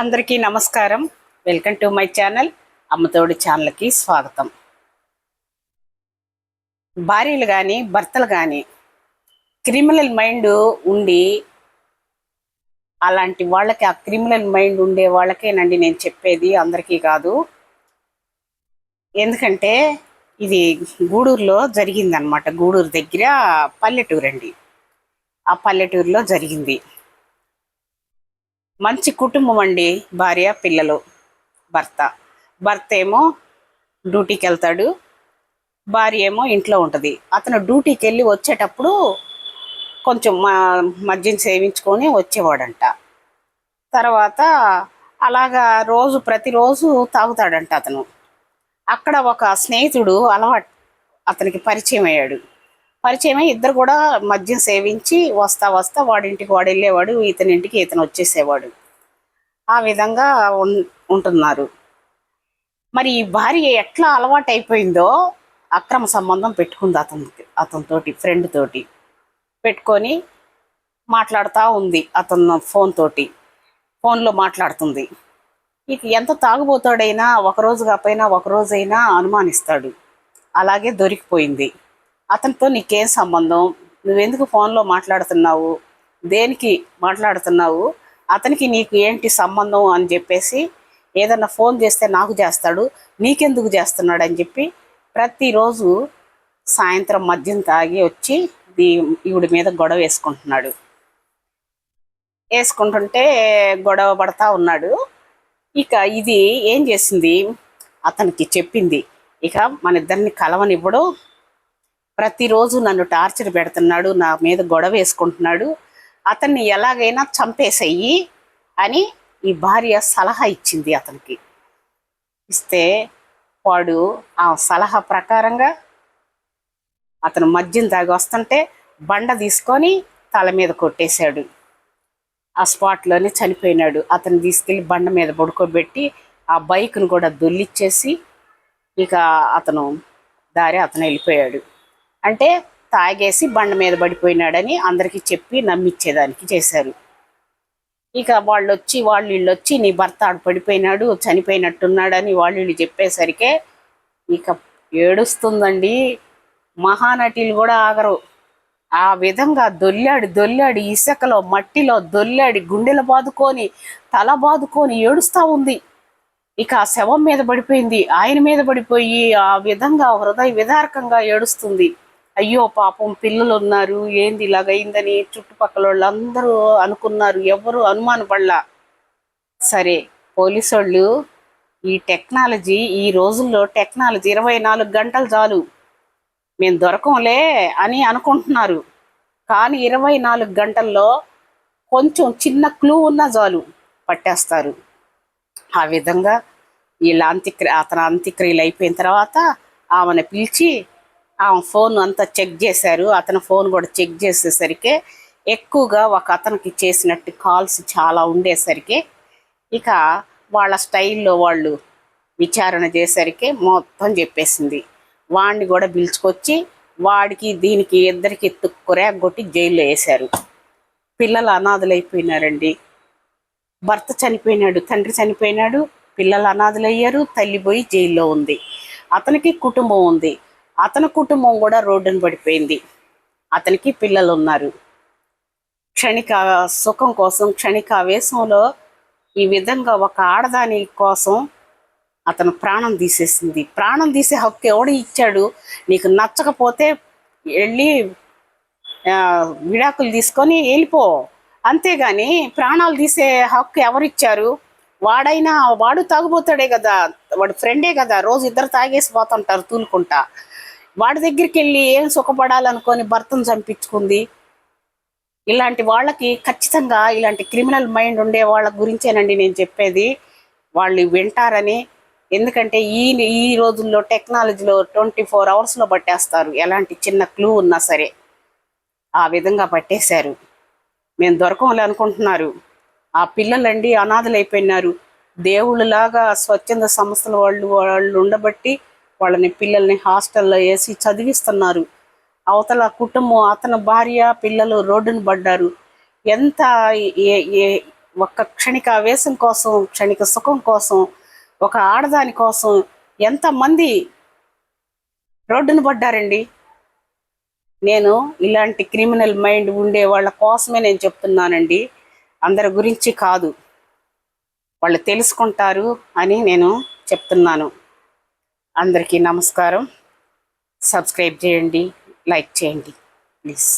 అందరికీ నమస్కారం. Welcome to my channel అమ్మతోడి ఛానల్కి స్వాగతం. భార్యలు కానీ భర్తలు కానీ క్రిమినల్ మైండ్ ఉండి అలాంటి వాళ్ళకి ఆ క్రిమినల్ మైండ్ ఉండే వాళ్ళకేనండి నేను చెప్పేది అందరికీ కాదు. ఎందుకంటే ఇది గూడూరులో జరిగిందనమాట గూడూరు దగ్గర పల్లెటూరు అండి ఆ పల్లెటూరులో జరిగింది. మంచి కుటుంబం అండి భార్య పిల్లలు భర్త. భర్త ఏమో డ్యూటీకి వెళ్తాడు భార్య ఏమో ఇంట్లో ఉంటుంది. అతను డ్యూటీకి వెళ్ళి వచ్చేటప్పుడు కొంచెం మా మద్యం సేవించుకొని వచ్చేవాడంట. తర్వాత అలాగా రోజు ప్రతిరోజు తాగుతాడంట అతను. అక్కడ ఒక స్నేహితుడు అలవాటు అతనికి పరిచయం అయ్యాడు. పరిచయం ఇద్దరు కూడా మద్యం సేవించి వస్తా వస్తా వాడింటికి వాడు వెళ్ళేవాడు ఇతని ఇంటికి ఇతను వచ్చేసేవాడు. ఆ విధంగా ఉంటున్నారు. మరి ఈ భార్య ఎట్లా అలవాటు అయిపోయిందో అక్రమ సంబంధం పెట్టుకుంది అతనికి అతనితోటి ఫ్రెండ్ తోటి. పెట్టుకొని మాట్లాడుతూ ఉంది అతను ఫోన్ తోటి ఫోన్లో మాట్లాడుతుంది. ఇక ఎంత తాగుబోతాడైనా ఒకరోజు కాకపోయినా ఒక రోజైనా అనుమానిస్తాడు. అలాగే దొరికిపోయింది. అతనితో నీకేం సంబంధం? నువ్వెందుకు ఫోన్లో మాట్లాడుతున్నావు? దేనికి మాట్లాడుతున్నావు? అతనికి నీకు ఏంటి సంబంధం అని చెప్పేసి ఏదన్నా ఫోన్ చేస్తే నాకు చేస్తాడు నీకెందుకు చేస్తున్నాడు అని చెప్పి ప్రతిరోజు సాయంత్రం మద్యం తాగి వచ్చి దీ ఈవిడి మీద గొడవ వేసుకుంటున్నాడు. వేసుకుంటుంటే గొడవ పడతా ఉన్నాడు. ఇక ఇది ఏం చేసింది? అతనికి చెప్పింది. ఇక మన ఇద్దరిని కలవనివ్వడు. ప్రతిరోజు నన్ను టార్చర్ పెడుతున్నాడు నా మీద గొడవ వేసుకుంటున్నాడు. అతన్ని ఎలాగైనా చంపేసేయి అని ఈ భార్య సలహా ఇచ్చింది అతనికి. ఇస్తే వాడు ఆ సలహా ప్రకారంగా అతను మద్యం తాగి వస్తుంటే బండ తీసుకొని తల మీద కొట్టేశాడు. ఆ స్పాట్లోనే చనిపోయినాడు. అతను తీసుకెళ్ళి బండ మీద పడుకోబెట్టి ఆ బైక్ను కూడా దొల్లిచ్చేసి ఇక అతను దారి అతను వెళ్ళిపోయాడు. అంటే తాగేసి బండ మీద పడిపోయినాడని అందరికీ చెప్పి నమ్మిచ్చేదానికి చేశారు. ఇక వాళ్ళు వచ్చి వాళ్ళు వీళ్ళు వచ్చి నీ భర్త ఆడు పడిపోయినాడు చనిపోయినట్టున్నాడని వాళ్ళు వీళ్ళు చెప్పేసరికే ఇక ఏడుస్తుందండి. మహానటీలు కూడా ఆగరు. ఆ విధంగా దొల్లాడి దొల్లాడి ఇసుకలో మట్టిలో దొల్లాడి గుండెలు బాదుకొని తల బాదుకొని ఏడుస్తూ ఉంది. ఇక ఆ శవం మీద పడిపోయింది. ఆయన మీద పడిపోయి ఆ విధంగా హృదయ విదారకంగా ఏడుస్తుంది. అయ్యో పాపం పిల్లలు ఉన్నారు ఏంది ఇలాగైందని చుట్టుపక్కల వాళ్ళందరూ అనుకున్నారు ఎవరు అనుమానపడలా. సరే పోలీసు వాళ్ళు ఈ టెక్నాలజీ ఈ రోజుల్లో టెక్నాలజీ ఇరవై నాలుగు గంటలు చాలు. మేము దొరకంలే అని అనుకుంటున్నారు. కానీ ఇరవై నాలుగు గంటల్లో కొంచెం చిన్న క్లూ ఉన్నా చాలు పట్టేస్తారు. ఆ విధంగా వీళ్ళ అంత్యక్రియ అతను అంత్యక్రియలు అయిపోయిన తర్వాత ఆమెను పిలిచి ఫోన్ అంతా చెక్ చేశారు. అతని ఫోన్ కూడా చెక్ చేసేసరికి ఎక్కువగా ఒక అతనికి చేసినట్టు కాల్స్ చాలా ఉండేసరికి ఇక వాళ్ళ స్టైల్లో వాళ్ళు విచారణ చేసరికి మొత్తం చెప్పేసింది. వాడిని కూడా పిలుచుకొచ్చి వాడికి దీనికి ఇద్దరికి తుక్కురే కొట్టి జైల్లో వేశారు. పిల్లలు అనాథలైపోయినారండి. భర్త చనిపోయినాడు తండ్రి చనిపోయినాడు పిల్లలు అనాథలయ్యారు తల్లి పోయి జైల్లో ఉంది. అతనికి కుటుంబం ఉంది. అతని కుటుంబం కూడా రోడ్డున పడిపోయింది. అతనికి పిల్లలు ఉన్నారు క్షణిక సుఖం కోసం క్షణిక ఆవేశంలో ఈ విధంగా ఒక ఆడదాని కోసం అతను ప్రాణం తీసేసింది. ప్రాణం తీసే హక్కు ఎవడు ఇచ్చాడు? నీకు నచ్చకపోతే వెళ్ళి విడాకులు తీసుకొని వెళ్ళిపో. అంతేగాని ప్రాణాలు తీసే హక్కు ఎవరిచ్చారు? వాడైనా వాడు తాగుపోతాడే కదా వాడు ఫ్రెండే కదా రోజు ఇద్దరు తాగేసి పోతుంటారు తూలుకుంటా. వాడి దగ్గరికి వెళ్ళి ఏం సుఖపడాలనుకొని భర్తను చంపించుకుంది. ఇలాంటి వాళ్ళకి ఖచ్చితంగా ఇలాంటి క్రిమినల్ మైండ్ ఉండే వాళ్ళ గురించేనండి నేను చెప్పేది. వాళ్ళు వింటారని. ఎందుకంటే ఈ ఈ రోజుల్లో టెక్నాలజీలో ట్వంటీ ఫోర్ అవర్స్లో పట్టేస్తారు. ఎలాంటి చిన్న క్లూ ఉన్నా సరే. ఆ విధంగా పట్టేశారు. మేము దొరకంలే అనుకుంటున్నారు. ఆ పిల్లలండి అనాథలైపోయినారు. దేవుళ్ళలాగా స్వచ్ఛంద సంస్థల వాళ్ళు వాళ్ళు ఉండబట్టి వాళ్ళని పిల్లల్ని హాస్టల్లో వేసి చదివిస్తున్నారు. అవతల కుటుంబం అతని భార్య పిల్లలు రోడ్డును పడ్డారు. ఎంత ఒక ఒక్క క్షణిక ఆవేశం కోసం క్షణిక సుఖం కోసం ఒక ఆడదాని కోసం ఎంతమంది రోడ్డును పడ్డారండి? నేను ఇలాంటి క్రిమినల్ మైండ్ ఉండే వాళ్ళ కోసమే నేను చెప్తున్నానండి. అందరి గురించి కాదు. వాళ్ళు తెలుసుకుంటారు అని నేను చెప్తున్నాను. అందరికీ నమస్కారం. సబ్స్క్రైబ్ చేయండి లైక్ చేయండి ప్లీజ్